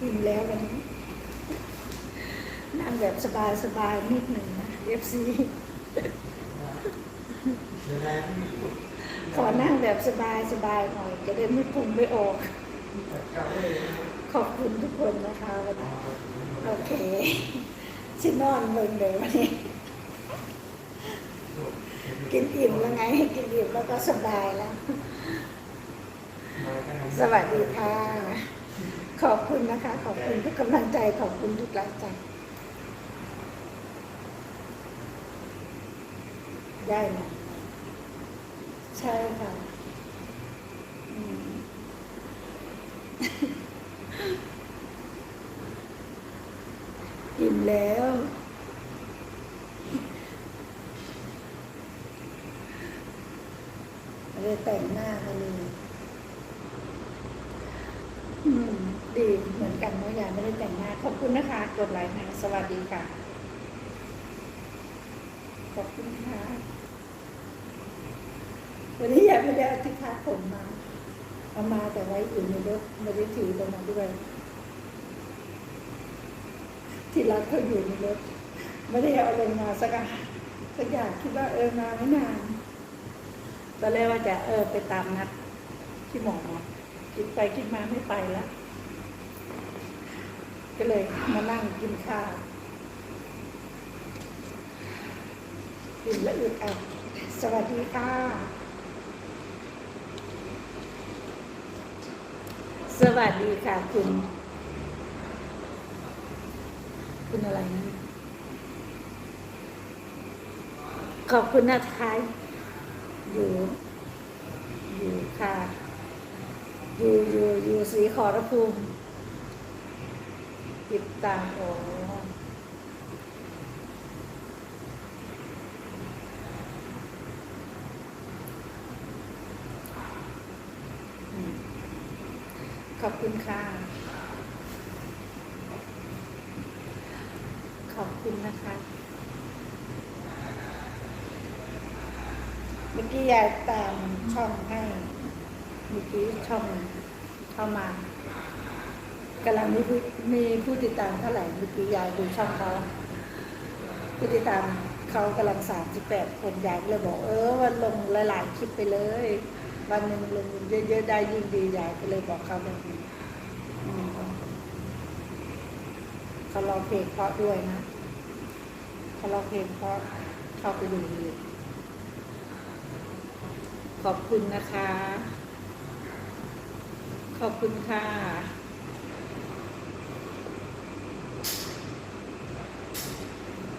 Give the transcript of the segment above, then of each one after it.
กินแล้ววันนี้นั่งแบบสบายๆนิดหนึ่งนะ FC เดี๋ยวนะขอนั่งแบบสบายๆหน่อย จะได้ไม่พุงไม่ออกกลับเลยขอบคุณทุกคนนะคะวันนี้โอเคชินอนเบิ่งเลยวันนี้ กินอิ่มแล้วไง กินอิ่มแล้วก็สบายแล้ว สวัสดีค่ะ ขอบคุณนะคะ ขอบคุณทุกกำลังใจ ขอบคุณทุกแรงใจ ได้ไหมใช่ค่ะอืมอิ่มแล้วไม่แต่งหน้ากันเลยอืม ดีเห ไม่ได้แต่งหน้า ขอบคุณนะคะ กดไลค์นะสวัสดีค่ะ ขอบคุณค่ะ วันนี้ยายไม่ได้เอาที่คาดผมมา เอามาแต่ไว้อยู่ในรถไม่ได้ถือลงมาด้วย ที่รักเขาอยู่ในรถ ไม่ได้เอาลงมาสักอาสักอย่างคิดว่าเออมาไม่นาน ตอนแรกว่าจะเออไปตามนัดที่หมอคิดไปคิดมาไม่ไปแล้ว ก็เลยมานั่งกินข้าวกินแล้วอึดอัดสวัสดีค่ะสวัสดีค่ะ คุณ คุณอะไรนะขอบคุณนะคะอยู่ อยู่ค่ะ อยู่อยู่อยู่สีขอรภูมิ ติดตามโอ้ขอบคุณค่ะ ขอบคุณนะคะ เมื่อกี้ยายตามช่องให้ เมื่อกี้ช่องเข้ามา กำลังมีผู้มีผู้ติดตามเท่าไหร่เมื่อกี้ยายดูช่องเขาผู้ติดตามเขากำลังสามสิบแปดคนยายก็เลยบอก เออวันลงหลายๆคลิปไปเลย วันหนึ่งลงเยอะๆได้ยิ่งดียายก็เลยบอกเขาแบบนี้เขาร้องเพลงเพราะด้วยนะเขาร้องเพลงเพราะเข้าไปดูดีขอบคุณนะคะ ขอบคุณค่ะ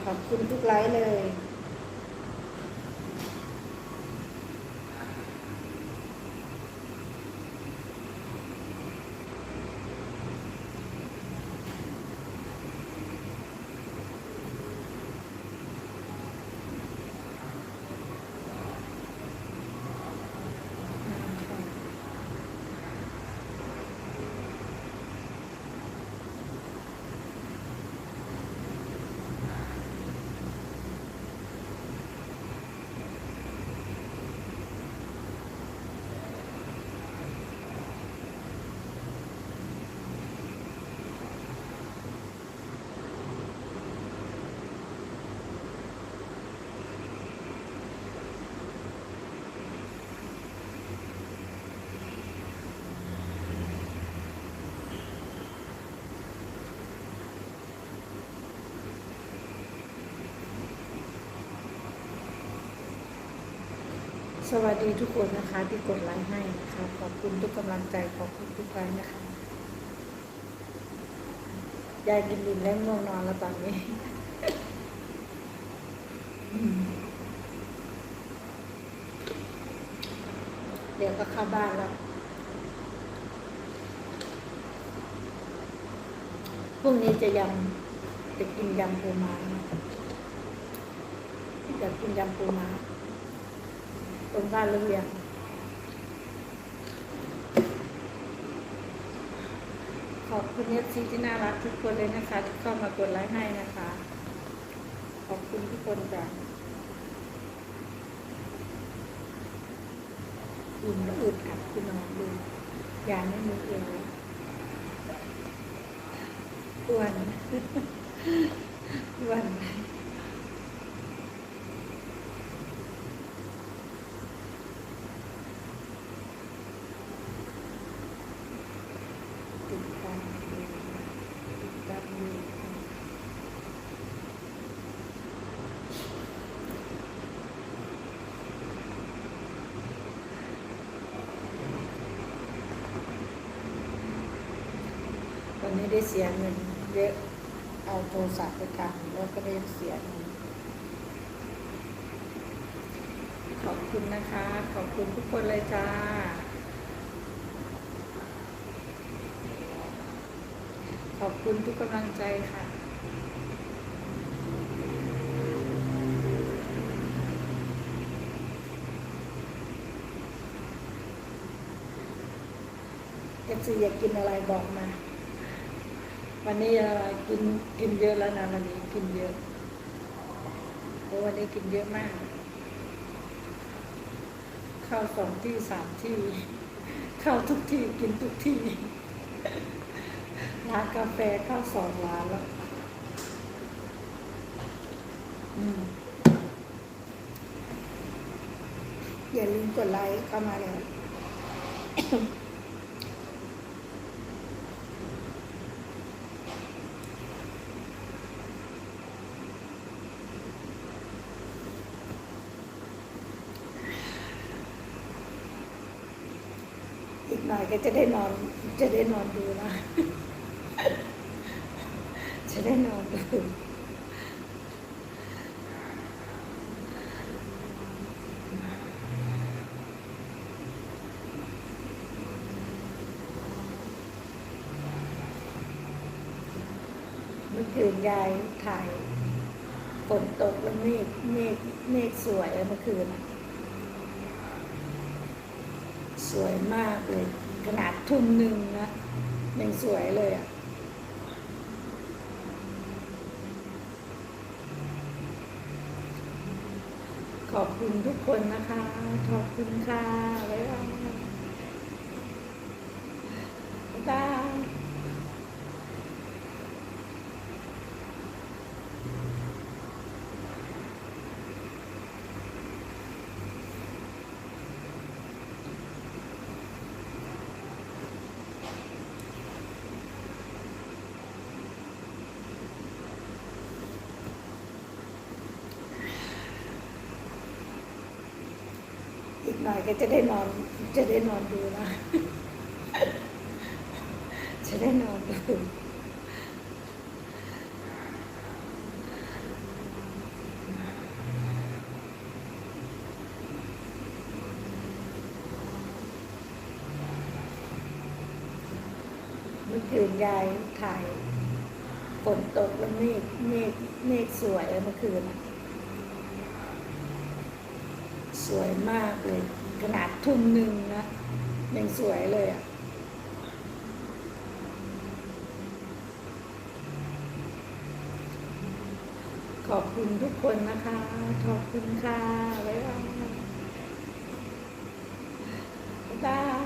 ขอบคุณทุกไลฟ์เลย สวัสดีทุกคนนะคะที่กดไลค์ให้นะคะขอบคุณทุกกำลังใจขอบคุณทุกไลค์นะคะยายกินดินแล้วง่วงนอนแล้วตอนนี้เดี๋ยวก็เข้าบ้านแล้วพรุ่งนี้จะยำจะกินยำปูม้าอยากกินยำปูม้า ตรงบ้านเรืองขอบคุณเอฟซีที่น่ารักทุกคนเลยนะคะ ที่เข้ามากดไลค์ให้นะคะ ขอบคุณทุกคนจ้ะอุ่นและอึดอัดคุณนอนดูอย่าไม่มีเองเลยอ้วนอ้วน ติดตามดูติดตามดูวันนี้ ได้เสียเงินเยอะเอาโทรศัพท์ไปทำแล้วก็ได้เสียเงินขอบคุณนะคะ ขอบคุณทุกคนเลยจ้า ขอบคุณทุกกำลังใจค่ะเอฟซีอยากกินอะไรบอกมา วันนี้อะไรกินกินเยอะแล้วนะวันนี้กินเยอะเพราะวันนี้กินเยอะมาก เข้าสองที่สามที่ เข้าทุกที่กินทุกที่ร้านกาแฟเข้าสองร้านแล้วอย่าลืมกดไลค์เข้ามาแล้ว หน่อยก็จะได้นอน จะได้นอนดูนะ จะได้นอนดูเมื่อคืนยายถ่ายฝนตกแล้วเมฆเมฆเมฆสวยอะเมื่อคืนอะ สวยมากเลย ขนาดทุ่มหนึ่งนะยังสวยเลยอะขอบคุณทุกคนนะคะ ขอบคุณค่ะ บ๊ายบายบ๊ายบาย อีก หน่อยก็จะได้นอน จะได้นอนดูนะ จะได้นอนดูเมื่อคืนยายถ่ายฝนตกแล้วเมฆเมฆเมฆสวยอะเมื่อคืนอะ สวยมากเลย ขนาดทุ่มหนึ่งนะยังสวยเลยอะขอบคุณทุกคนนะคะ ขอบคุณค่ะ บ๊ายบาย